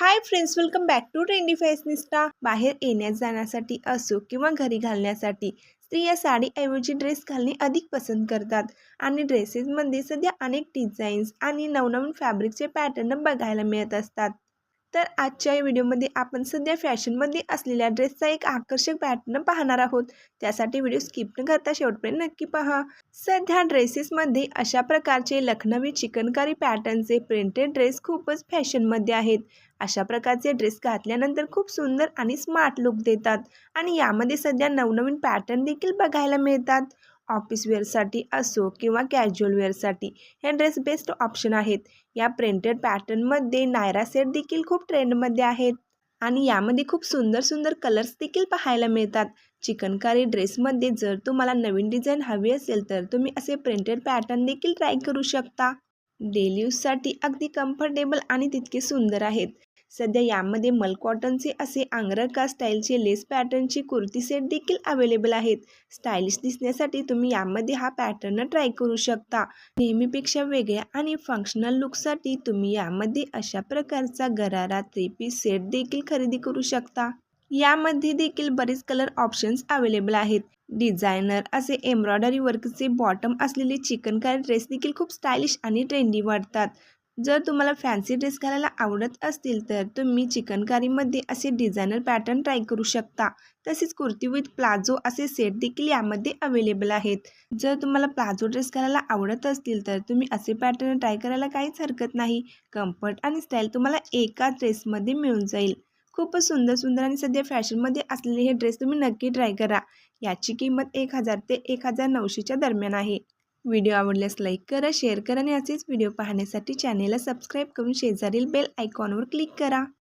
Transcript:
Hi friends welcome back to trendy fashionista बाहेर येण्यास जाण्यासाठी असो किंवा घरी घालण्यासाठी स्त्रिया साडीऐवजी ड्रेस घालणे अधिक पसंत करतात. आणि ड्रेसेसमध्ये सध्या अनेक डिझाईन्स आणि नवनवीन फॅब्रिकचे पॅटर्न बघायला मिळत असतात. तर आजच्या या व्हिडिओमध्ये आपण सध्या फॅशनमध्ये असलेल्या ड्रेसचा एक आकर्षक पॅटर्न पाहणार आहोत. त्यासाठी व्हिडिओ स्किप न करता शेवटपर्यंत नक्की पहा. सध्या ड्रेसेसमध्ये अशा प्रकारचे लखनवी चिकनकारी पॅटर्नचे प्रिंटेड ड्रेस खूपच फॅशनमध्ये आहेत. अशा प्रकारचे ड्रेस घातल्यानंतर खूप सुंदर आणि स्मार्ट लुक देतात. आणि यामध्ये सध्या नवनवीन पॅटर्न देखील बघायला मिळतात. ऑफिस वेअरसाठी असो किंवा कॅज्युअल वेअरसाठी हे ड्रेस बेस्ट ऑप्शन आहेत. या प्रिंटेड पॅटर्नमध्ये नायरा सेट देखील खूप ट्रेंडमध्ये आहेत. आणि यामध्ये खूप सुंदर सुंदर कलर्स देखील पाहायला मिळतात. चिकनकारी ड्रेसमध्ये जर तुम्हाला नवीन डिझाईन हवी असेल तर तुम्ही असे प्रिंटेड पॅटर्न देखील ट्राय करू शकता. डेली यूजसाठी अगदी कम्फर्टेबल आणि तितके सुंदर आहेत. सध्या यामध्ये मल कॉटनचे असे आंग्रका स्टाईलचे लेस पॅटर्नचे कुर्ती सेट देखील अवेलेबल आहेत. स्टाईलिश दिसण्यासाठी तुम्ही यामध्ये हा पॅटर्न ट्राय करू शकता. नेहमीपेक्षा वेगळ्या आणि फंक्शनल लुकसाठी तुम्ही यामध्ये अशा प्रकारचा गरारा थ्री पीस सेट देखील खरेदी करू शकता. यामध्ये देखील बरेच कलर ऑप्शन्स अवेलेबल आहेत. डिझायनर असे एम्ब्रॉयडरी वर्कचे बॉटम असलेले चिकनकारी ड्रेस देखील खूप स्टायलिश आणि ट्रेंडी वाटतात. जर तुम्हाला फॅन्सी ड्रेस घालायला आवडत असतील तर तुम्ही चिकनकारीमध्ये असे डिझायनर पॅटर्न ट्राय करू शकता. तसेच कुर्ती विथ प्लाझो असे सेट देखील यामध्ये अवेलेबल आहेत. जर तुम्हाला प्लाझो ड्रेस घालायला आवडत असतील तर तुम्ही असे पॅटर्न ट्राय करायला काहीच हरकत नाही. कम्फर्ट आणि स्टाईल तुम्हाला एका ड्रेसमध्ये मिळून जाईल. खूपच सुंदर सुंदर आणि सध्या फॅशनमध्ये असलेले हे ड्रेस तुम्ही नक्की ट्राय करा. याची किंमत एक हजार ते एक हजार नऊशेच्या दरम्यान आहे. व्हिडिओ आवडल्यास लाईक करा शेअर करा आणि असेच व्हिडिओ पाहण्यासाठी चॅनेलला सबस्क्राईब करून शेजारील बेल आयकॉनवर क्लिक करा.